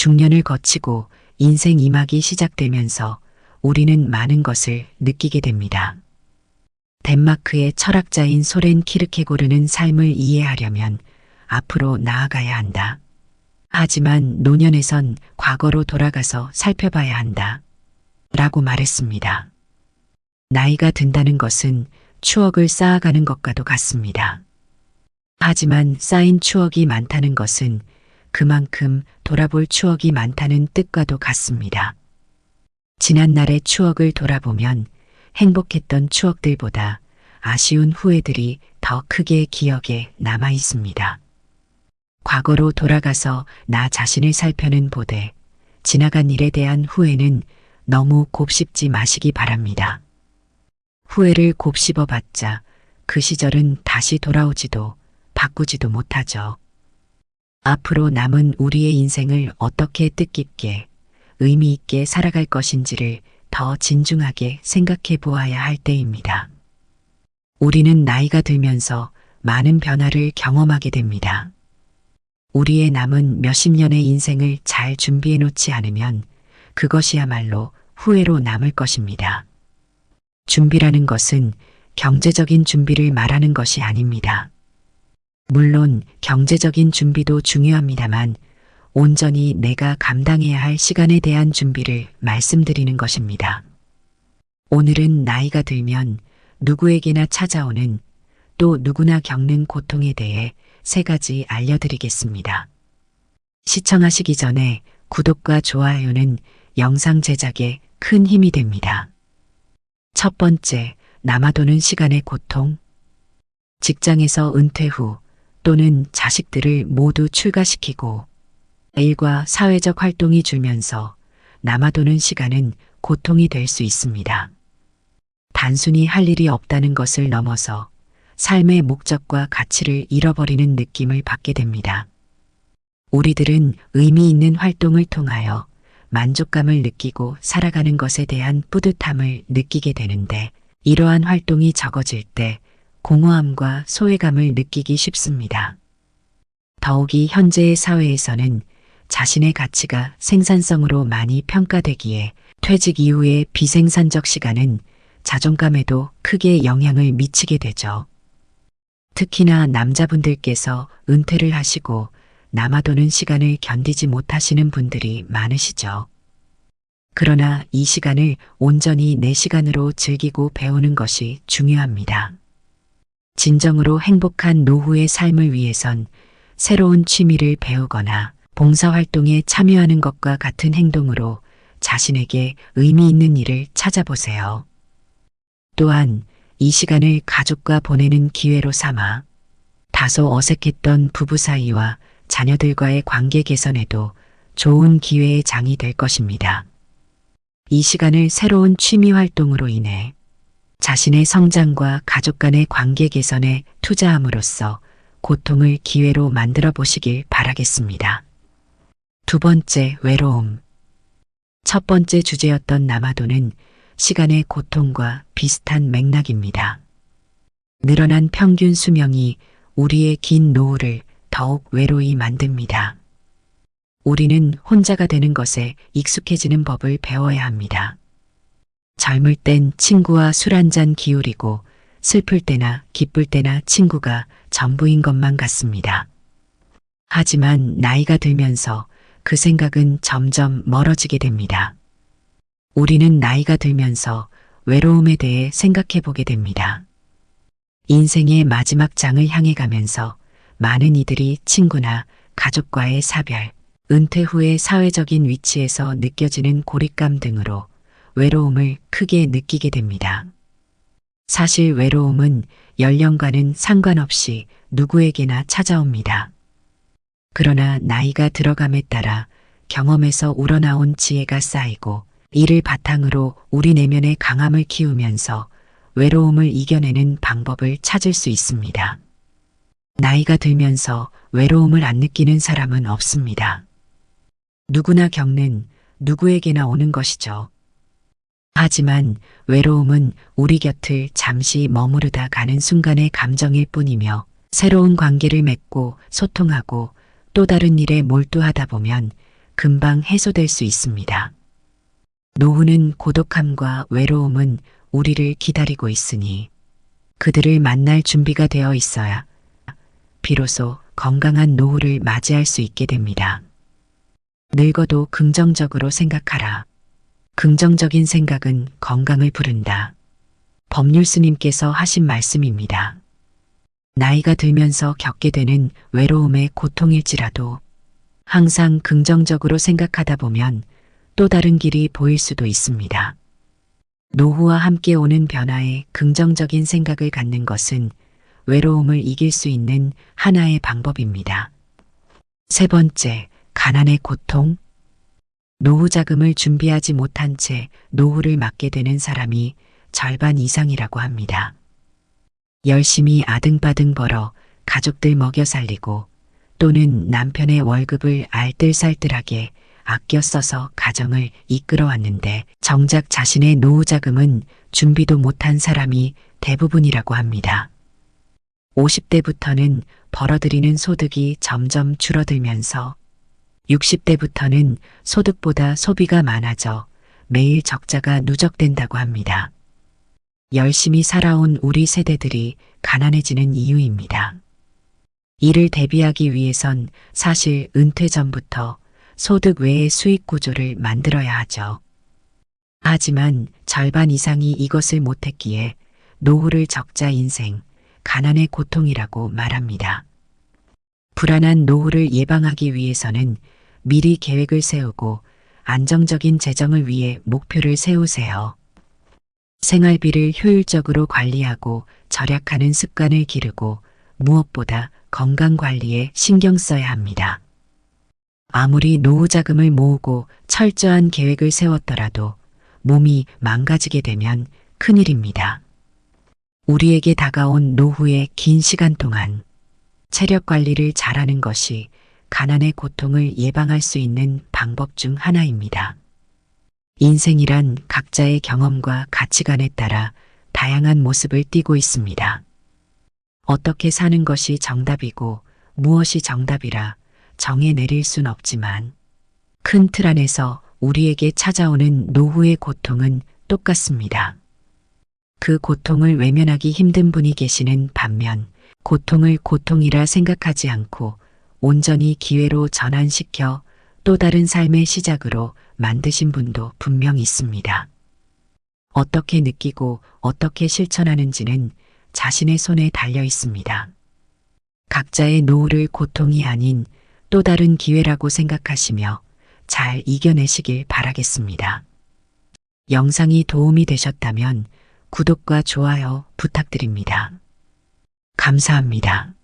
중년을 거치고 인생 이막이 시작되면서 우리는 많은 것을 느끼게 됩니다. 덴마크의 철학자인 소렌 키르케고르는 삶을 이해하려면 앞으로 나아가야 한다. 하지만 노년에선 과거로 돌아가서 살펴봐야 한다. 라고 말했습니다. 나이가 든다는 것은 추억을 쌓아가는 것과도 같습니다. 하지만 쌓인 추억이 많다는 것은 그만큼 돌아볼 추억이 많다는 뜻과도 같습니다. 지난 날의 추억을 돌아보면 행복했던 추억들보다 아쉬운 후회들이 더 크게 기억에 남아 있습니다. 과거로 돌아가서 나 자신을 살펴는 보되 지나간 일에 대한 후회는 너무 곱씹지 마시기 바랍니다. 후회를 곱씹어 봤자 그 시절은 다시 돌아오지도 바꾸지도 못하죠. 앞으로 남은 우리의 인생을 어떻게 뜻깊게 의미 있게 살아갈 것인지를 더 진중하게 생각해 보아야 할 때입니다. 우리는 나이가 들면서 많은 변화를 경험하게 됩니다. 우리의 남은 몇십 년의 인생을 잘 준비해 놓지 않으면 그것이야말로 후회로 남을 것입니다. 준비라는 것은 경제적인 준비를 말하는 것이 아닙니다. 물론 경제적인 준비도 중요합니다만 온전히 내가 감당해야 할 시간에 대한 준비를 말씀드리는 것입니다. 오늘은 나이가 들면 누구에게나 찾아오는 또 누구나 겪는 고통에 대해 세 가지 알려드리겠습니다. 시청하시기 전에 구독과 좋아요는 영상 제작에 큰 힘이 됩니다. 첫 번째, 남아도는 시간의 고통. 직장에서 은퇴 후 또는 자식들을 모두 출가시키고 일과 사회적 활동이 줄면서 남아도는 시간은 고통이 될 수 있습니다. 단순히 할 일이 없다는 것을 넘어서 삶의 목적과 가치를 잃어버리는 느낌을 받게 됩니다. 우리들은 의미 있는 활동을 통하여 만족감을 느끼고 살아가는 것에 대한 뿌듯함을 느끼게 되는데 이러한 활동이 적어질 때 공허함과 소외감을 느끼기 쉽습니다. 더욱이 현재의 사회에서는 자신의 가치가 생산성으로 많이 평가되기에 퇴직 이후의 비생산적 시간은 자존감에도 크게 영향을 미치게 되죠. 특히나 남자분들께서 은퇴를 하시고 남아도는 시간을 견디지 못하시는 분들이 많으시죠. 그러나 이 시간을 온전히 내 시간으로 즐기고 배우는 것이 중요합니다. 진정으로 행복한 노후의 삶을 위해선 새로운 취미를 배우거나 봉사활동에 참여하는 것과 같은 행동으로 자신에게 의미 있는 일을 찾아보세요. 또한 이 시간을 가족과 보내는 기회로 삼아 다소 어색했던 부부 사이와 자녀들과의 관계 개선에도 좋은 기회의 장이 될 것입니다. 이 시간을 새로운 취미 활동으로 인해 자신의 성장과 가족 간의 관계 개선에 투자함으로써 고통을 기회로 만들어 보시길 바라겠습니다. 두 번째, 외로움. 첫 번째 주제였던 남아도는 시간의 고통과 비슷한 맥락입니다. 늘어난 평균 수명이 우리의 긴 노후를 더욱 외로이 만듭니다. 우리는 혼자가 되는 것에 익숙해지는 법을 배워야 합니다. 젊을 땐 친구와 술 한 잔 기울이고 슬플 때나 기쁠 때나 친구가 전부인 것만 같습니다. 하지만 나이가 들면서 그 생각은 점점 멀어지게 됩니다. 우리는 나이가 들면서 외로움에 대해 생각해 보게 됩니다. 인생의 마지막 장을 향해 가면서 많은 이들이 친구나 가족과의 사별, 은퇴 후의 사회적인 위치에서 느껴지는 고립감 등으로 외로움을 크게 느끼게 됩니다. 사실 외로움은 연령과는 상관없이 누구에게나 찾아옵니다. 그러나 나이가 들어감에 따라 경험에서 우러나온 지혜가 쌓이고 이를 바탕으로 우리 내면의 강함을 키우면서 외로움을 이겨내는 방법을 찾을 수 있습니다. 나이가 들면서 외로움을 안 느끼는 사람은 없습니다. 누구나 겪는 누구에게나 오는 것이죠. 하지만 외로움은 우리 곁을 잠시 머무르다 가는 순간의 감정일 뿐이며 새로운 관계를 맺고 소통하고 또 다른 일에 몰두하다 보면 금방 해소될 수 있습니다. 노후는 고독함과 외로움은 우리를 기다리고 있으니 그들을 만날 준비가 되어 있어야 비로소 건강한 노후를 맞이할 수 있게 됩니다. 늙어도 긍정적으로 생각하라. 긍정적인 생각은 건강을 부른다. 법률 스님께서 하신 말씀입니다. 나이가 들면서 겪게 되는 외로움의 고통일지라도 항상 긍정적으로 생각하다 보면 또 다른 길이 보일 수도 있습니다. 노후와 함께 오는 변화에 긍정적인 생각을 갖는 것은 외로움을 이길 수 있는 하나의 방법입니다. 세 번째, 가난의 고통. 노후 자금을 준비하지 못한 채 노후를 맞게 되는 사람이 절반 이상이라고 합니다. 열심히 아등바등 벌어 가족들 먹여 살리고 또는 남편의 월급을 알뜰살뜰하게 아껴 써서 가정을 이끌어 왔는데 정작 자신의 노후 자금은 준비도 못한 사람이 대부분이라고 합니다. 50대부터는 벌어들이는 소득이 점점 줄어들면서 60대부터는 소득보다 소비가 많아져 매일 적자가 누적된다고 합니다. 열심히 살아온 우리 세대들이 가난해지는 이유입니다. 이를 대비하기 위해선 사실 은퇴 전부터 소득 외의 수익 구조를 만들어야 하죠. 하지만 절반 이상이 이것을 못했기에 노후를 적자 인생, 가난의 고통이라고 말합니다. 불안한 노후를 예방하기 위해서는 미리 계획을 세우고 안정적인 재정을 위해 목표를 세우세요. 생활비를 효율적으로 관리하고 절약하는 습관을 기르고 무엇보다 건강 관리에 신경 써야 합니다. 아무리 노후 자금을 모으고 철저한 계획을 세웠더라도 몸이 망가지게 되면 큰일입니다. 우리에게 다가온 노후의 긴 시간 동안 체력 관리를 잘하는 것이 가난의 고통을 예방할 수 있는 방법 중 하나입니다. 인생이란 각자의 경험과 가치관에 따라 다양한 모습을 띠고 있습니다. 어떻게 사는 것이 정답이고 무엇이 정답이라 정해 내릴 순 없지만 큰 틀 안에서 우리에게 찾아오는 노후의 고통은 똑같습니다. 그 고통을 외면하기 힘든 분이 계시는 반면 고통을 고통이라 생각하지 않고 온전히 기회로 전환시켜 또 다른 삶의 시작으로 만드신 분도 분명 있습니다. 어떻게 느끼고 어떻게 실천하는지는 자신의 손에 달려 있습니다. 각자의 노후를 고통이 아닌 또 다른 기회라고 생각하시며 잘 이겨내시길 바라겠습니다. 영상이 도움이 되셨다면 구독과 좋아요 부탁드립니다. 감사합니다.